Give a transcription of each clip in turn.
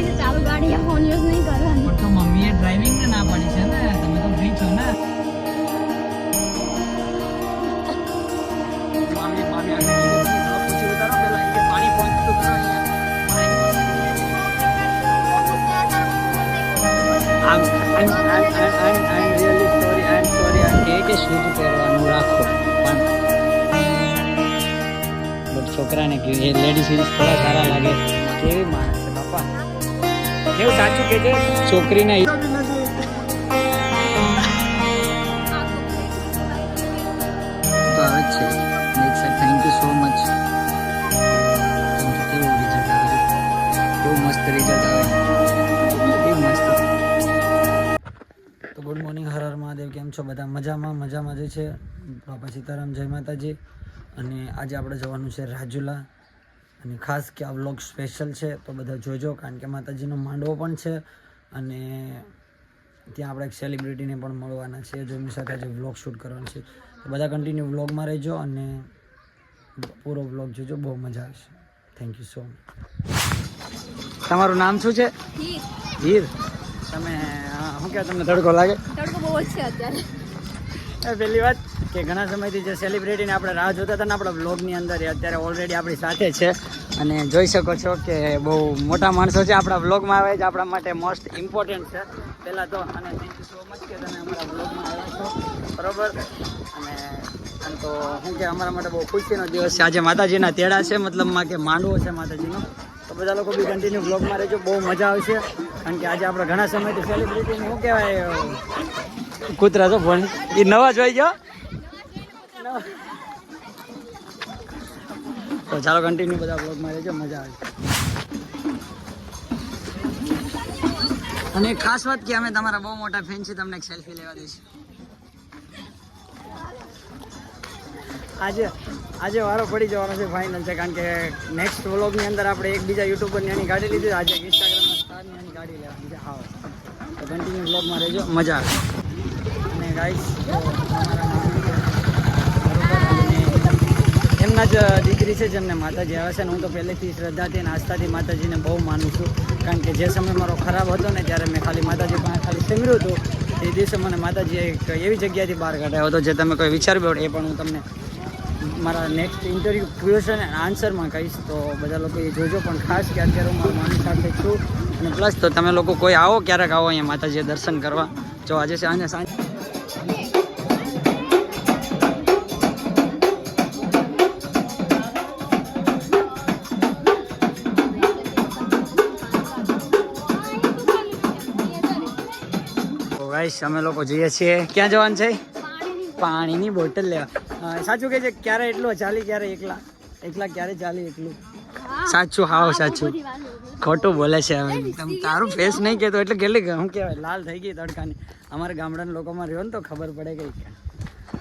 કહે છે ચાલુ ગાડી ફોન યુઝ નહીં કરવાનો. પણ તો મમ્મીએ ડ્રાઇવિંગ ને ના પાડી છે ને તમે તો ફ્રી છો ને. મામી મામી આગળ નીકળી ગઈ. હવે પૂછી ઉતારો પહેલા અહીંયા. પાણી કરો કે કે રાખો. બટ છોકરાને કે એ લેડીઝ વિડીઝ થોડા સારા લાગે. કેવી માણસ? બાપા સાચું કે છે? છોકરીને થેન્ક યુ સો મચ કેવું રિઝલ્ટ આવે છે. બહુ મસ્ત તો ગુડ મોર્નિંગ હર હર કેમ છો બધા? મજામાં? મજામાં જ છે. બાપા સીતારામ જય માતાજી. અને આજે આપણે જવાનું છે રાજુલા. અને ખાસ કે આ વ્લોગ સ્પેશિયલ છે તો બધા જોજો કારણ કે માતાજીનો માંડવો પણ છે અને ત્યાં આપણે એક સેલિબ્રિટીને પણ મળવાના છે જો એમની સાથે આજે વ્લોગ શૂટ કરવાનો છે. તો બધા કન્ટિન્યુ વ્લોગમાં રહેજો અને પૂરો વ્લોગ જોજો બહુ મજા આવશે. થેન્ક યુ સો મચ તમારું નામ શું છે? હીર. તમે શું કહેવાય તમને તડકો લાગે? તડકો બહુ જ છે અત્યારે. પહેલી વાત કે ઘણા સમયથી જે સેલિબ્રિટીને આપણે રાહ જોતા હતા ને આપણા બ્લોગની અંદર અત્યારે ઓલરેડી આપણી સાથે છે. અને જોઈ શકો છો કે બહુ મોટા માણસો છે આપણા બ્લોગમાં આવે છે, આપણા માટે મોસ્ટ ઇમ્પોર્ટન્ટ છે. પહેલાં તો, અને થેન્ક યુ સો મચ કે તમે અમારા બ્લોગમાં આવ્યા છો. બરાબર? અને આમ તો શું કે અમારા માટે બહુ ખુશીનો દિવસ છે. આજે માતાજીના તેડા છે, મતલબમાં કે માંડવો છે માતાજીનો. તો બધા લોકો બી કન્ટિન્યુ બ્લોગમાં રહેજો, બહુ મજા આવશે. કારણ કે આજે આપણે ઘણા સમયથી સેલિબ્રિટીને શું કહેવાય કૂતરા તો ફોન. એ નવા જોઈ ગયો. તો ચાલો કન્ટિન્યુ બધા બ્લોગમાં રહેજો, મજા આવે. અને ખાસ વાત કે અમે તમારા બહુ મોટા ફેન છીએ, તમને એક સેલ્ફી લેવા દઈશું. આજે આજે વારો પડી જવાનો છે ફાઇનલ છે, કારણ કે નેક્સ્ટ વ્લોગની અંદર આપણે એકબીજા યુટ્યુબરની એની ગાડી લીધી, આજે ઇન્સ્ટાગ્રામમાં સ્ટારની ગાડી લેવાની છે. હા તો કન્ટિન્યુ બ્લોગમાં રહેજો, મજા આવે. અને ગાઈસ એમના જ દીકરી છે જેમને માતાજી આવે છે ને હું તો પહેલેથી શ્રદ્ધાથી અને આસ્થાથી માતાજીને બહુ માનું છું. કારણ કે જે સમય મારો ખરાબ હતો ને ત્યારે મેં ખાલી માતાજી પાસે ખાલી સિમર્યું હતું. એ દિવસે મને માતાજીએ એક એવી જગ્યાથી બહાર કાઢ્યો હતો જે તમે કોઈ વિચાર્યું હોય એ પણ હું તમને મારા નેક્સ્ટ ઇન્ટરવ્યૂ ક્વેશ્ચન એન્ડ આન્સરમાં કહીશ. તો બધા લોકો એ જોજો, પણ ખાસ કે અત્યારે હું મારા માની સાથે છું. અને પ્લસ તો તમે લોકો કોઈ આવો ક્યારેક આવો અહીંયા માતાજીએ દર્શન કરવા. જો આજે સાંજે સાંજે અમે લોકો જઈએ છીએ. ક્યાં જવાનું છે? પાણીની બોટલ લેવા. સાચું કે છે? ક્યારે એટલો ચાલી ક્યારે એકલા? એકલા ક્યારે ચાલી એકલું? સાચું હાવ સાચું. ખોટું બોલે છે તારું ફેસ નહીં કહેતો એટલે કેટલી શું કહેવાય લાલ થઈ ગઈ તડકાની. અમારા ગામડાના લોકોમાં રહ્યો ને તો ખબર પડે કઈ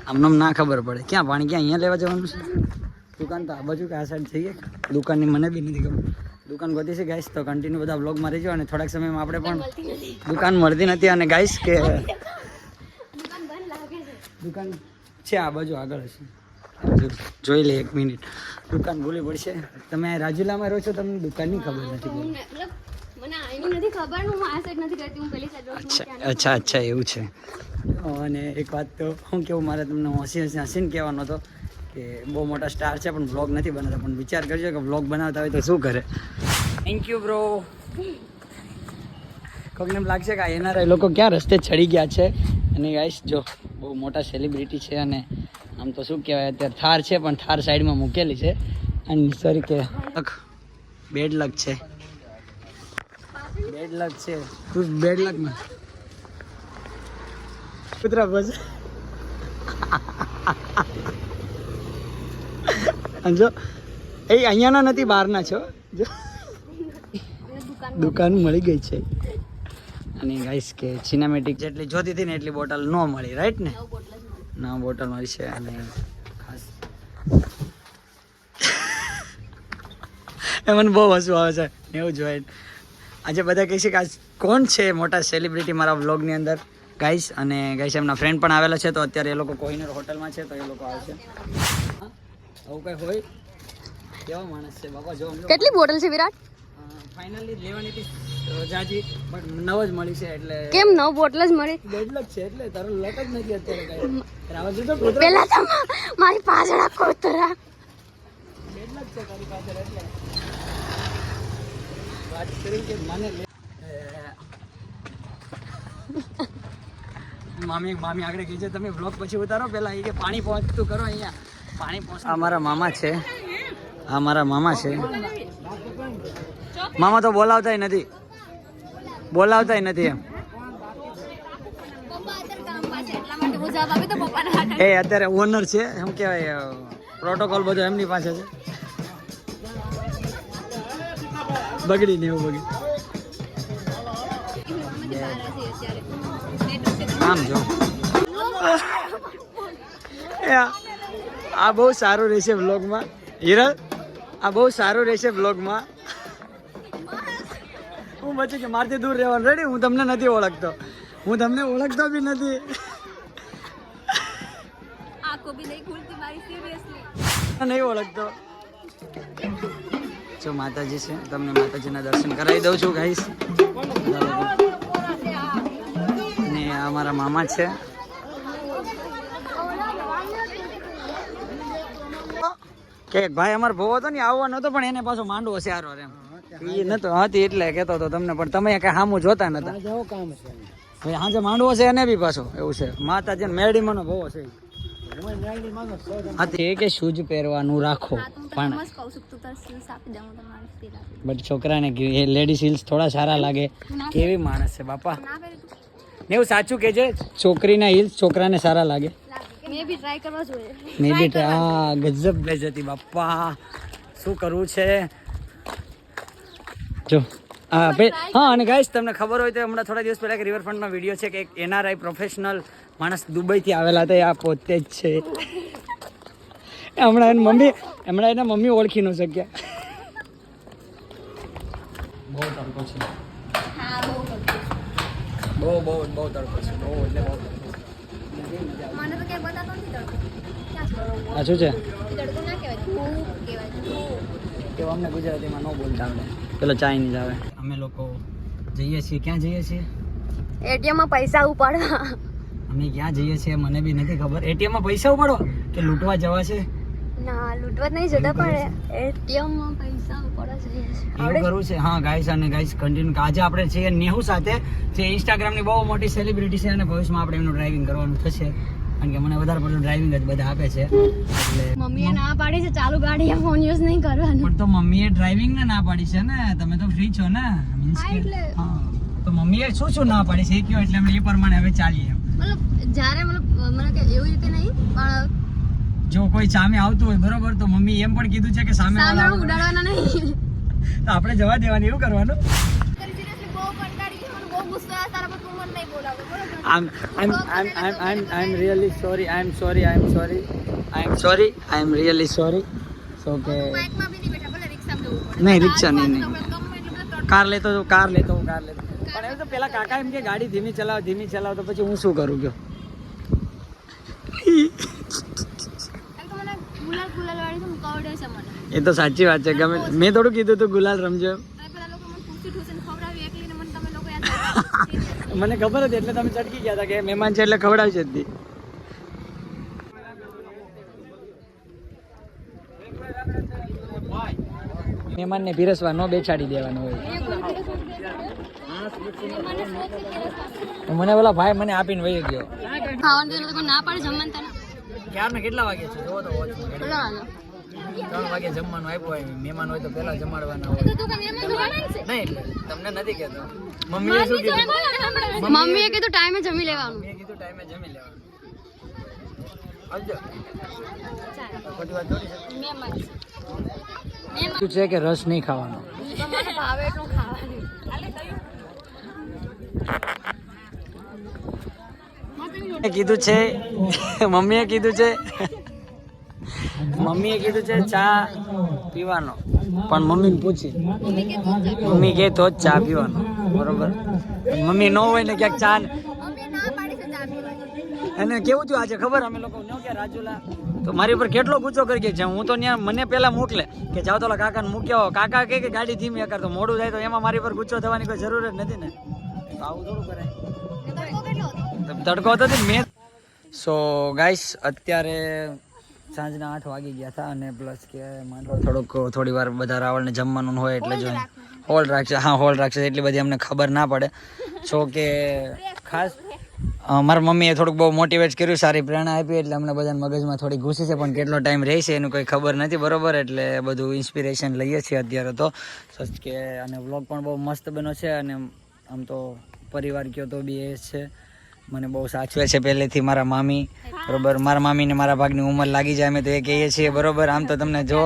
આમને ના ખબર પડે. ક્યાં પાણી ક્યાં અહીંયા લેવા જવાનું છે? દુકાન તો આ બાજુ કે આ સાઈડ થઈ દુકાનની મને બી નથી ખબર. દુકાન ગોતી છે ગાઈસ તો કન્ટિન્યુ બધા બ્લોગમાં રહેજો અને થોડાક સમયમાં આપણે પણ દુકાન મળતી નથી અને ગાઈસ કે દુકાન છે. આ બાજુ આગળ હશે. જોઈ લે એક મિનિટ દુકાન ભૂલી પડશે. તમે રાજુલામાં રહો છો તમને દુકાનની ખબર નથી હું હું હું અચ્છા અચ્છા અચ્છા એવું છે. અને એક વાત તો હું કેવું મારે તમને હસી હસી હસીને કહેવાનો હતો કે બહુ મોટા સ્ટાર છે પણ બ્લોગ નથી બનાવતા. પણ વિચાર કરજો કે બ્લોગ બનાવતા હોય તો શું કરે? થેન્ક યુ બ્રો કોઈને એમ લાગશે કે એના એ લોકો ક્યાં રસ્તે ચડી ગયા છે? અને ગાઈસ જો બહુ મોટા સેલિબ્રિટી છે અને આમ તો શું કહેવાય અત્યારે થાર છે પણ થાર સાઈડમાં મૂકેલી છે. અને સોરી કે બેડ લક છે. બેડ લક છે. તું બેડ લકમાં કુતરા બસ જો, એ અહીંયાના નથી, બહારના છો. જો, દુકાન મળી ગઈ છે. અને ગાઈસ કે સિનેમેટિક જેટલી જોતી હતી ને એટલી બોટલ ન મળી રાઈટ ને? ના, બોટલ મળી છે અને ખાસ. એ મને બહુ હસવું આવે છે એવું જોઈ આજે બધા કહે છે કે આજ કોણ છે મોટા સેલિબ્રિટી મારા વ્લોગની અંદર? ગાઈસ અને ગાઈસ એમના ફ્રેન્ડ પણ આવેલા છે, તો અત્યારે એ લોકો કોહિનૂર હોટલમાં છે, તો એ લોકો આવશે? આવું કઈ હોય? કેવા માણસ છે? બાપા જો કેટલી બોટલ છે વિરાટ? ફાઇનલી લેવાની હતી જાજી પણ નવ જ મળી છે એટલે કેમ નવ બોટલ જ મળી? ડેડલક છે એટલે તારો લક જ નથી અત્યારે કઈ. રાવણ તો કૂતરો પેલા તો મારી પાછળ આ કૂતરા. ડેડલક છે તારી પાછળ એટલે. વાત કરી કે મને મામી મામી આગળ કહે છે તમે બ્લોક પછી ઉતારો પેલા એ કે પાણી પહોંચતું કરો અહીંયા. આ મારા મામા છે. આ મારા મામા છે. મામા તો બોલાવતાય નથી. બોલાવતાય નથી એમ. એ અત્યારે ઓનર છે એમ કહેવાય પ્રોટોકોલ બધો એમની પાસે છે. બગડી ને એવું બગડી. આમ જો. એ આ- બહુ સારું રહેશે બ્લોગમાં હિરલ આ બહુ સારું રહેશે બ્લોગમાં હું પછી કે મારથી દૂર રહેવાનું રેડી હું તમને નથી ઓળખતો હું તમને ઓળખતો બી નથી નહીં ઓળખતો જો માતાજી છે તમને માતાજીના દર્શન કરાવી દઉં છું ગાઈશ ને આ મારા મામા છે કે ભાઈ અમારો ભવો હતો ને આવવાનો હતો પણ એને પાછો માંડવો છે આરો એમ. એ નતો હતી એટલે કહેતો હતો તમને પણ તમે કઈ સામું જોતા નતા. કામ છે ભાઈ હાજે માંડવો છે એને બી પાછો એવું છે. માતાજી મેરડીમાંનો ભવો છે કે શૂઝ પહેરવાનું રાખો પણ બટ છોકરાને લેડીઝ હિલ્સ થોડા સારા લાગે. કેવી માણસ છે બાપા. ના એવું સાચું કે છે છોકરીના હિલ્સ છોકરાને સારા લાગે. મેં બી ટ્રાય કરવા જોઈએ. મે બી હા ગજબ બેજતી બાપા. શું કરવું છે? જો હા હા અને ગાઈસ તમને ખબર હોય તો હમણાં થોડા દિવસ પહેલા એક રિવરફ્રન્ટનો વીડિયો છે કે એક એનઆરઆઈ પ્રોફેશનલ માણસ દુબઈથી આવેલા હતા એ આ પોતે જ છે. હમણાં એની મમ્મી હમણાં એના મમ્મી ઓળખી ન શક્યા બહુ તડકો છે. બહુ બહુ બહુ બહુ તડકો છે. બહુ એટલે બહુ મને તો ક્યાંય બતાતો નથી તડકો ક્યાં છે? આ શું છે? અમને ગુજરાતીમાં ન બોલતા આવડે. પેલો ચાઇનીઝ આવે. અમે લોકો જઈએ છીએ. ક્યાં જઈએ છીએ? એટીએમમાં પૈસા ઉપાડવા. અમે ક્યાં જઈએ છીએ મને બી નથી ખબર. એટીએમમાં પૈસા ઉપાડો કે લૂંટવા જવા છે? ના લૂંટવા નહીં જતા પણ એટીએમમાં પૈસા ઉપાડવા જઈએ છીએ. એવું કરવું છે? હા ગાઈસ અને ગાઈસ કન્ટિન્યુ આજે આપણે છીએ નેહુ સાથે જે ઇન્સ્ટાગ્રામની બહુ મોટી સેલિબ્રિટી છે અને ભવિષ્યમાં આપણે એમનું ડ્રાઇવિંગ કરવાનું થશે. કારણ કે મને વધારે પડતું ડ્રાઇવિંગ જ બધા આપે છે. એટલે મમ્મીએ ના પાડી છે ચાલુ ગાડી ફોન યુઝ નહીં કરવાનો. પણ તો મમ્મીએ ડ્રાઇવિંગ ને ના પાડી છે ને? તમે તો ફ્રી છો ને? મીન્સ કે તો મમ્મીએ શું શું ના પાડી છે? એ કયો એટલે અમે એ પ્રમાણે હવે ચાલીએ મતલબ જ્યારે મતલબ મને કે એવી રીતે નહીં પણ જો કોઈ સામે આવતું હોય બરોબર તો મમ્મી એમ પણ કીધું છે કે સામે. ઉડાડવાના નહીં. તો આપણે જવા દેવાની એવું કરવાનું? આમ I'm, I'm, I'm, I'm, I'm really I I'm sorry. I sorry. Sorry I am really sorry so કે નહીં રિક્ષા નહીં નહીં કાર લેતો તો કાર લેતો હું કાર લેતો પણ એવું તો પેલા કાકા એમ કે ગાડી ધીમી ચલાવ ધીમી ચલાવ તો પછી હું શું કરું કયો એ તો સાચી વાત છે. ગમે મેં થોડું કીધું તું ગુલાલ રમજો એમ. મને ખબર હતી એટલે તમે ચટકી ગયા હતા કે મહેમાન છે એટલે ખવડાવશે જ તી. મહેમાનને પીરસવા ન બેસાડી દેવાનું હોય. મને બોલા ભાઈ મને આપીને વહી ગયો. ના પાડે જમવાનું તને કેટલા વાગે છે? જોવો તો watch માં. કેટલા વાગે? ત્રણ વાગે જમવાનું આપ્યું હોય મહેમાન હોય તો પેલા જમાડવાના હોય. તો તું કાંઈ મહેમાન જમવાનું છે? નહીં એટલે તમને નથી કહેતો. મમ્મીએ શું કીધું? મમ્મીએ કીધું ટાઈમે જમી લેવાનું. મેં કીધું ટાઈમે જમી લેવાનું. આવજો. છે. મહેમાન શું છે કે રસ નહીં ખાવાનો? ભાવે એટલું ખાવાનું. એ કીધું છે? મમ્મીએ કીધું છે? મમ્મીએ કીધું છે ચા પીવાનો. પણ મમ્મીને પૂછી. મમ્મી કે તો જ ચા પીવાનો. બરોબર? મમ્મી ન હોય ને ક્યાંક ચા અને કેવું થયું આજે ખબર? અમે લોકો ન કે રાજુલા. તો મારી ઉપર કેટલો ગુસ્સો કરી કે છે. હું તો ત્યાં મને પહેલા મોકલે કે જાઓ તો ઓલા કાકાને મૂક્યા. હો કાકા કહે કે ગાડી ધીમી અકર તો મોડું થાય તો એમાં મારી ઉપર ગુસ્સો થવાની કોઈ જરૂર જ નથી ને. તો આવું થોડું કરાય તડકો હતો? ને મેં સો ગાઈસ અત્યારે સાંજના આઠ વાગી ગયા હતા અને પ્લસ કે માંડવો થોડુંક થોડી વાર બધા રાવળને જમવાનું હોય એટલે જો હોલ રાખશે. હા હોલ રાખશે. એટલી બધી અમને ખબર ના પડે. છો કે ખાસ મારા મમ્મીએ થોડુંક બહુ મોટિવેટ કર્યું સારી પ્રેરણા આપી એટલે અમને બધાને મગજમાં થોડી ઘૂસી છે પણ કેટલો ટાઈમ રહેશે એનું કોઈ ખબર નથી બરોબર? એટલે બધું ઇન્સ્પિરેશન લઈએ છીએ અત્યારે તો. સચ કે અને વ્લોગ પણ બહુ મસ્ત બન્યો છે અને આમ તો પરિવાર કયો તો બી એ છે. મને બહુ સાચવે છે પહેલેથી મારા મામી. બરોબર, મારા મામીને મારા ભાગની ઉંમર લાગી જાય અમે તો એ કહીએ છીએ, બરોબર? આમ તો તમને જો,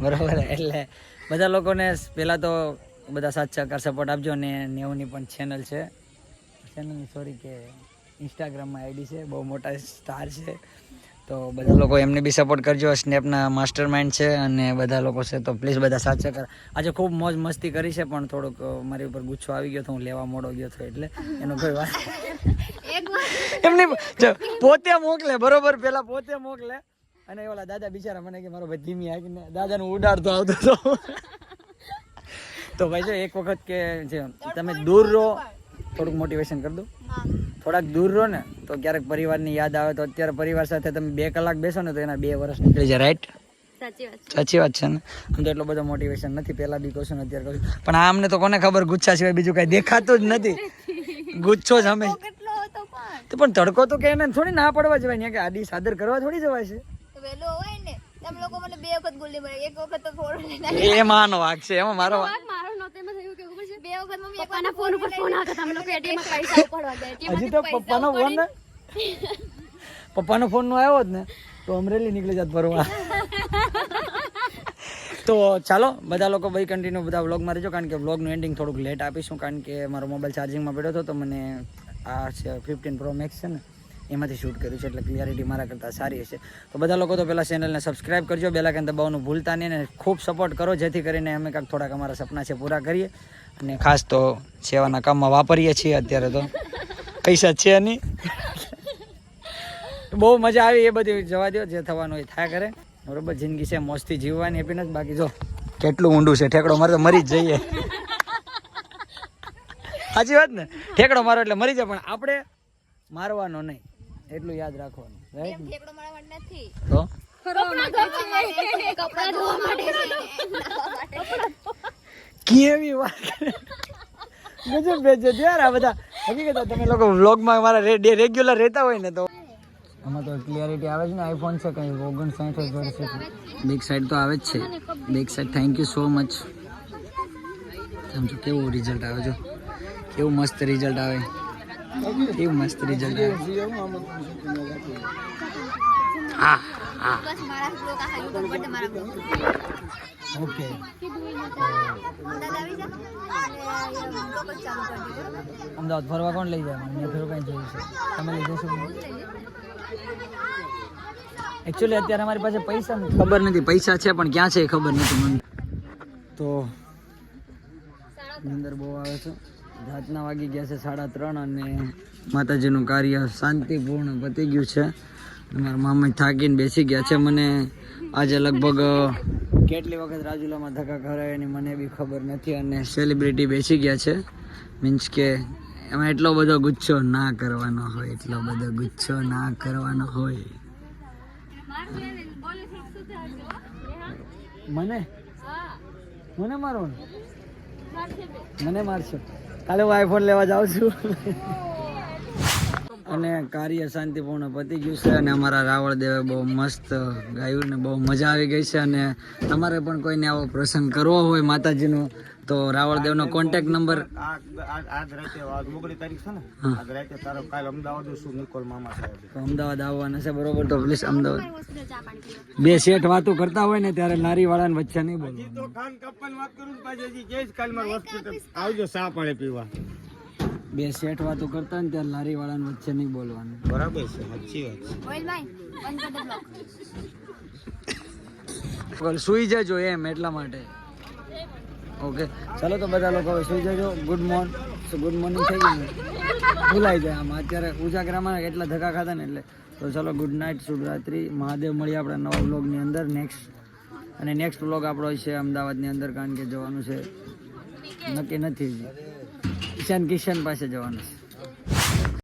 બરોબર? એટલે બધા લોકોને પહેલાં તો બધા સાથ સહકાર સપોર્ટ આપજો અને નેવની પણ ચેનલ છે. ચેનલની સોરી કે ઇન્સ્ટાગ્રામમાં આઈડી છે, બહુ મોટા સ્ટાર છે. તો બધા લોકો એમને બી સપોર્ટ કરજો. સ્નેપના માસ્ટર માઇન્ડ છે અને બધા લોકો છે તો પ્લીઝ બધા સાચા કર આજે ખૂબ મોજ મસ્તી કરી છે, પણ થોડુંક મારી ઉપર ગુચ્છો આવી ગયો તો હું લેવા મોડો ગયો હતો એટલે એનો કોઈ વાત એમની પોતે મોકલે બરોબર પેલા પોતે મોકલે. અને ઓલા દાદા બિચારા મને કે મારો ભાઈ ધીમી હાકીને દાદાને ઉડાડતો આવતો હતો. તો ભાઈ જો એક વખત કે જે તમે દૂર રહો. થોડુંક મોટિવેશન કરી દો. થોડાક દૂર રહો ને તો ક્યારેક પરિવારની યાદ આવે તો અત્યારે પરિવાર સાથે તમે બે કલાક બેસો ને તો એના બે વર્ષ નીકળી જાય રાઈટ સાચી વાત છે. ને? આમ તો એટલો બધો મોટિવેશન નથી પહેલા બી કહું છું અત્યારે કહું પણ આમને તો કોને ખબર ગુચ્છા સિવાય બીજું કઈ દેખાતું જ નથી. ગુચ્છો જ અમે પણ. તો પણ તડકો તો કે એને થોડી ના પડવા જવાય ને કે આડી સાદર કરવા થોડી જવાય છે. વેલો હોય ને તમે લોકો મને બે વખત ગુલ્લી મારી એક વખત તો ફોન લઈને એ માનો વાગ છે એમાં મારો વાંક. મારો નહોતો એમાં થયું કે ખબર છે? બે વખત મમ્મી પપ્પાના ફોન ઉપર ફોન આવતા તમે લોકો એટીએમમાં પૈસા ઉપાડવા ગયા. હજી તો પપ્પાનો ફોન ને પપ્પાનો ફોન નો આવ્યો જ ને તો અમરેલી નીકળી જાત ભરવા. તો ચાલો બધા લોકો ભાઈ કન્ટિન્યુ બધા વ્લોગમાં રહેજો કારણ કે વ્લોગનું એન્ડિંગ થોડુંક લેટ આપીશું કારણ કે મારો મોબાઈલ ચાર્જિંગમાં પડ્યો હતો તો મને આ ફિફ્ટીન પ્રો મેક્સ છે ને, એમાંથી શૂટ કર્યું છે, એટલે ક્લિયરિટી મારા કરતાં સારી હશે. તો બધા લોકો તો પહેલાં ચેનલને સબસ્ક્રાઇબ કરજો બેલાકન દબાવવાનું ભૂલતા નહીં અને ખૂબ સપોર્ટ કરો, જેથી કરીને અમે કાંઈક થોડાક અમારા સપના છે પૂરા કરીએ. અને ખાસ તો સેવાના કામમાં વાપરીએ છીએ અત્યારે તો. પૈસા છે નહીં. બહુ મજા આવી એ બધી જવા દો જે થવાનું એ થાય કરે. બરોબર, જિંદગી છે મોજથી જીવવાની હેપીનેસ બાકી જો કેટલું ઊંડું છે, ઠેકડો મારે તો મરી જ જઈએ. સાચી વાત ને? ઠેકડો મારો એટલે મરી જાય પણ આપણે મારવાનો નહીં. એટલું યાદ રાખવાનું. રાઈટ ઠેકડો મારવા નથી. તો? કેવી વાત. ગજબ બેજો યાર આ બધા. હકીકત તમે લોકો વ્લોગમાં મારા રેગ્યુલર રહેતા હોય ને તો. આમાં તો ક્લિયરિટી આવે છે ને આઈફોન છે કઈ ઓગણસાઠ જ વર્ષ બેક સાઈડ તો આવે જ છે. Back side thank you so much સમજો કેવું રિઝલ્ટ આવે જો. કેવું મસ્ત રિઝલ્ટ આવે. કેવું મસ્ત રિઝલ્ટ આવે. ઓકે. અમદાવાદ ફરવા કોણ લઈ જાય મને ફેરું કઈ જોયું છે? તમે લઈ જશો એકચ્યુઅલી અત્યારે અમારી પાસે પૈસા ખબર નથી પૈસા છે પણ ક્યાં છે એ ખબર નથી મને. તો અંદર બહુ આવે છે. રાતના વાગી ગયા છે સાડા ત્રણ અને માતાજીનું કાર્ય શાંતિપૂર્ણ પતી ગયું છે. મારા મામા થાકીને બેસી ગયા છે. મને આજે લગભગ કેટલી વખત રાજુલામાં ધક્કા ખરાય એની મને બી ખબર નથી અને સેલિબ્રિટી બેસી ગયા છે. મીન્સ કે એમાં એટલો બધો ગુચ્છો ના કરવાનો હોય એટલો બધો ગુચ્છો ના કરવાનો હોય. મને? મને મારો મને મારશો. કાલે હું આઈફોન લેવા જાઉં છું. અને કાર્ય શાંતિપૂર્ણ પતી ગયું છે અને અમારા રાવળ દેવે બહુ મસ્ત ગાયું ને બહુ મજા આવી ગઈ છે અને તમારે પણ કોઈને આવો પ્રસંગ કરવો હોય માતાજીનો તો રાવળ દેવનો કોન્ટેક્ટ નંબર આજ રાતે આજ તારીખ છે ને? આજ રાતે તારો કાલ અમદાવાદ શું નિકોલ મામા સાહેબ. તો અમદાવાદ આવવાના છે બરોબર? તો પ્લીઝ અમદાવાદ. બે શેઠ વાતો કરતા હોય ને ત્યારે નારી વાળા ને વચ્ચે નહીં બોલવાનું. તો ખાન વાત કરું પાછી હજી કે કાલ મારે હોસ્પિટલ આવજો સા પાણી પીવા. બે શેઠ વાતો કરતા ને ત્યારે લારી વાળાને વચ્ચે નહીં બોલવાનું. બરાબર છે સાચી વાત બોલ, સુઈ જજો એમ એટલા માટે. ઓકે. ચાલો તો બધા લોકો હવે સુઈ જજો. ગુડ મોર્નિંગ ગુડ મોર્નિંગ થઈ ગયું. ભૂલાઈ જાય આમાં. અત્યારે ઉજાગરામાં એટલા ધક્કા ખાતા ને એટલે. તો ચાલો ગુડ નાઇટ શુભરાત્રી. મહાદેવ, મળીએ આપણા નવા વ્લોગની અંદર નેક્સ્ટ અને નેક્સ્ટ વ્લોગ આપણો છે અમદાવાદની અંદર, કારણ કે જવાનું છે. નક્કી નથી. ઈશાન કિશન પાસે જવાનું છે.